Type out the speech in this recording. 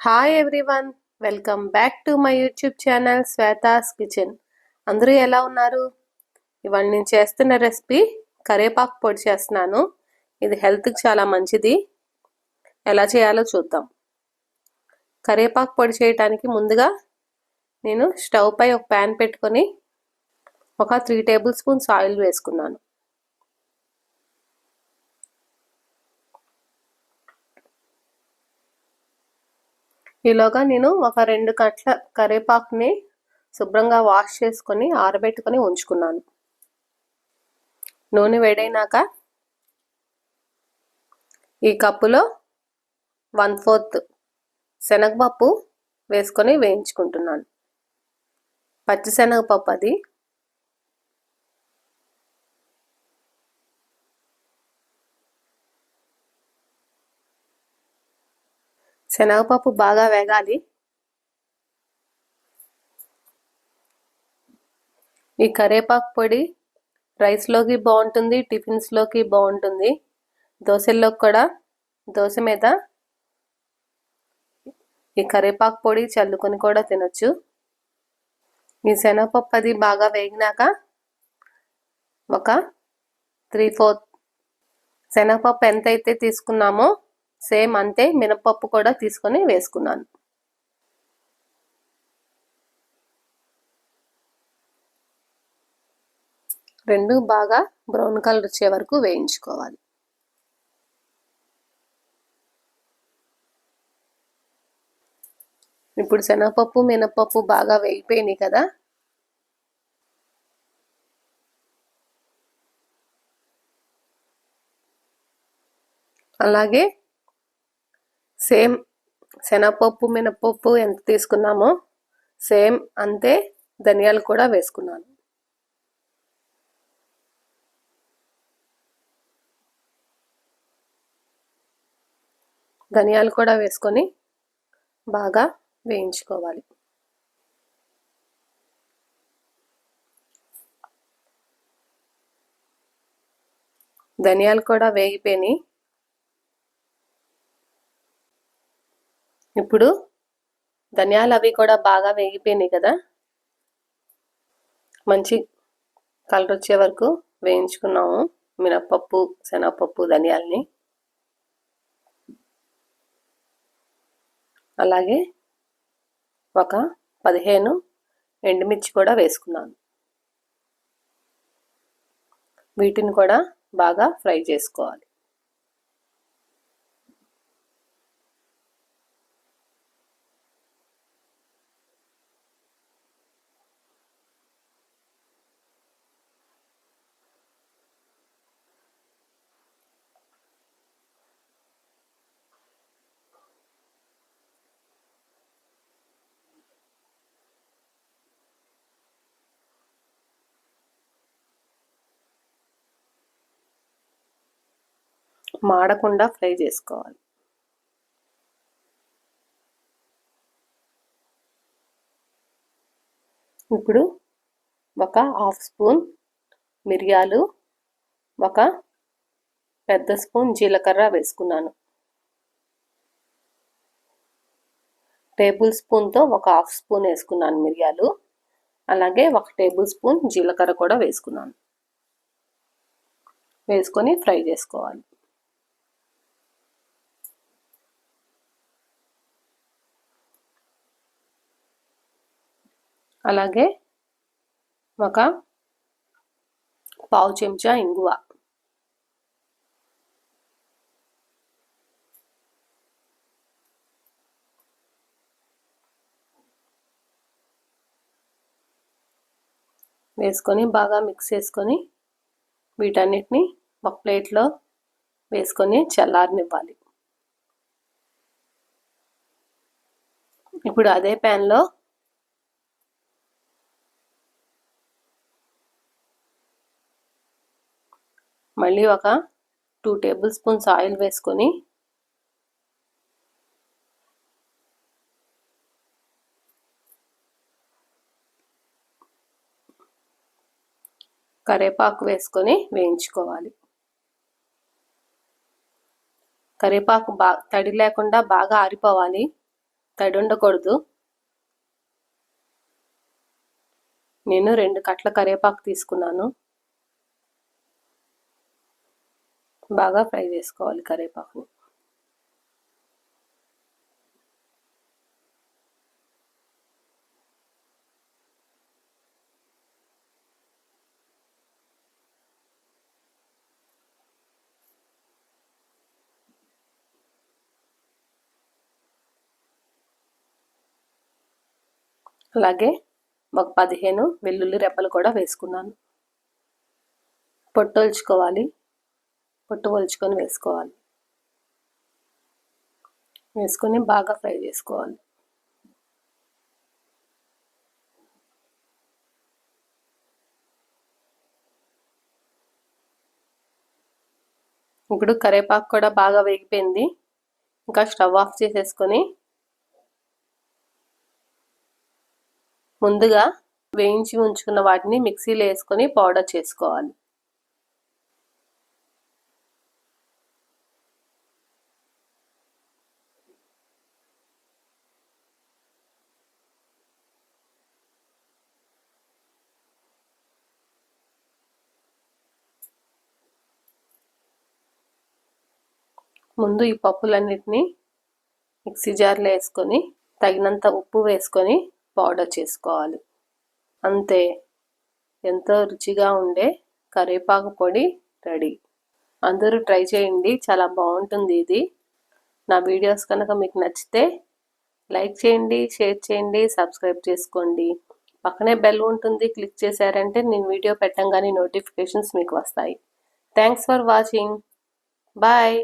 Hi everyone welcome back to my YouTube channel Shweta's kitchen అందరూ ఎలా ఉన్నారు? ఇవాళ నేను చేస్తున్న రెసిపీ కరేపాకు పొడి చేస్తున్నాను. ఇది హెల్త్కి చాలా మంచిది. ఎలా చేయాలో చూద్దాం. కరేపాకు పొడి చేయడానికి ముందుగా నేను స్టవ్ పై ఒక ప్యాన్ పెట్టుకొని ఒక త్రీ టేబుల్ స్పూన్స్ ఆయిల్ వేసుకున్నాను. ఈలోగా నేను ఒక రెండు కట్ల కరివేపాకుని శుభ్రంగా వాష్ చేసుకొని ఆరబెట్టుకొని ఉంచుకున్నాను. నూనె వేడైనాక ఈ కప్పులో వన్ ఫోర్త్ శనగపప్పు వేసుకొని వేయించుకుంటున్నాను. పచ్చిశనగపప్పు అది. శనగపప్పు బాగా వేగాలి. ఈ కరేపాకు పొడి రైస్లోకి బాగుంటుంది టిఫిన్స్లోకి బాగుంటుంది. దోశల్లో కూడా దోశ మీద ఈ కరేపాకు పొడి చల్లుకొని కూడా తినొచ్చు. ఈ శనగపప్పు అది బాగా వేగినాక ఒక త్రీ ఫోర్త్ శనగపప్పు ఎంతైతే తీసుకున్నామో సేమ్ అంతే మినపప్పు కూడా తీసుకొని వేసుకున్నాను. రెండు బాగా బ్రౌన్ కలర్ వచ్చే వరకు వేయించుకోవాలి. ఇప్పుడు శనగపప్పు మినపప్పు బాగా వేగిపోయినాయి కదా. అలాగే సేమ్ శనగపప్పు మినపప్పు ఎంత తీసుకున్నామో సేమ్ అంతే ధనియాలు కూడా వేసుకున్నాను. ధనియాలు కూడా వేసుకొని బాగా వేయించుకోవాలి. ధనియాలు కూడా వేగిపోయినాయి. ఇప్పుడు ధనియాలు అవి కూడా బాగా వేగిపోయినాయి కదా. మంచి కలర్ వచ్చే వరకు వేయించుకున్నాము. మినప్పప్పు శనగపప్పు ధనియాలని. అలాగే ఒక పదిహేను ఎండుమిర్చి కూడా వేసుకున్నాను. వీటిని కూడా బాగా ఫ్రై చేసుకోవాలి. మాడకుండా ఫ్రై చేసుకోవాలి. ఇప్పుడు ఒక హాఫ్ స్పూన్ మిరియాలు ఒక పెద్ద స్పూన్ జీలకర్ర వేసుకున్నాను. టేబుల్ స్పూన్తో ఒక హాఫ్ స్పూన్ వేసుకున్నాను మిరియాలు అలాగే ఒక టేబుల్ స్పూన్ జీలకర్ర కూడా వేసుకున్నాను. వేసుకొని ఫ్రై చేసుకోవాలి. అలాగే ఒక పావు చెంచా ఇంగువ. వేసుకొని బాగా మిక్స్ చేసుకొని వీటన్నిటిని ఒక ప్లేట్లో వేసుకొని చల్లారనివ్వాలి. ఇప్పుడు అదే ప్యాన్లో మళ్ళీ ఒక టూ టేబుల్ స్పూన్స్ ఆయిల్ వేసుకొని కరేపాకు వేసుకొని వేయించుకోవాలి. కరివేపాకు బా తడి లేకుండా బాగా ఆరిపోవాలి. తడి ఉండకూడదు. నేను రెండు కట్ల కరివేపాకు తీసుకున్నాను. బాగా ఫ్రై చేసుకోవాలి కరివేపాకుని అలాగే ఒక పదిహేను వెల్లుల్లి రెప్పలు కూడా వేసుకున్నాను. పొట్టొల్చుకోవాలి పొట్టు ఒలుచుకొని వేసుకోవాలి. వేసుకొని బాగా ఫ్రై చేసుకోవాలి. ఇప్పుడు కరివేపాకు కూడా బాగా వేగిపోయింది. ఇంకా స్టవ్ ఆఫ్ చేసేసుకొని ముందుగా వేయించి ఉంచుకున్న వాటిని మిక్సీలో వేసుకొని పౌడర్ చేసుకోవాలి. ముందు ఈ పప్పులన్నిటిని మిక్సీ జార్లో వేసుకొని తగినంత ఉప్పు వేసుకొని పౌడర్ చేసుకోవాలి. అంతే. ఎంతో రుచిగా ఉండే కరివేపాకు పొడి రెడీ. అందరూ ట్రై చేయండి. చాలా బాగుంటుంది ఇది. నా వీడియోస్ కనుక మీకు నచ్చితే లైక్ చేయండి షేర్ చేయండి సబ్స్క్రైబ్ చేసుకోండి. పక్కనే బెల్ ఉంటుంది. క్లిక్ చేశారంటే నేను వీడియో పెట్టంగానే నోటిఫికేషన్స్ మీకు వస్తాయి. Thanks for watching. బాయ్.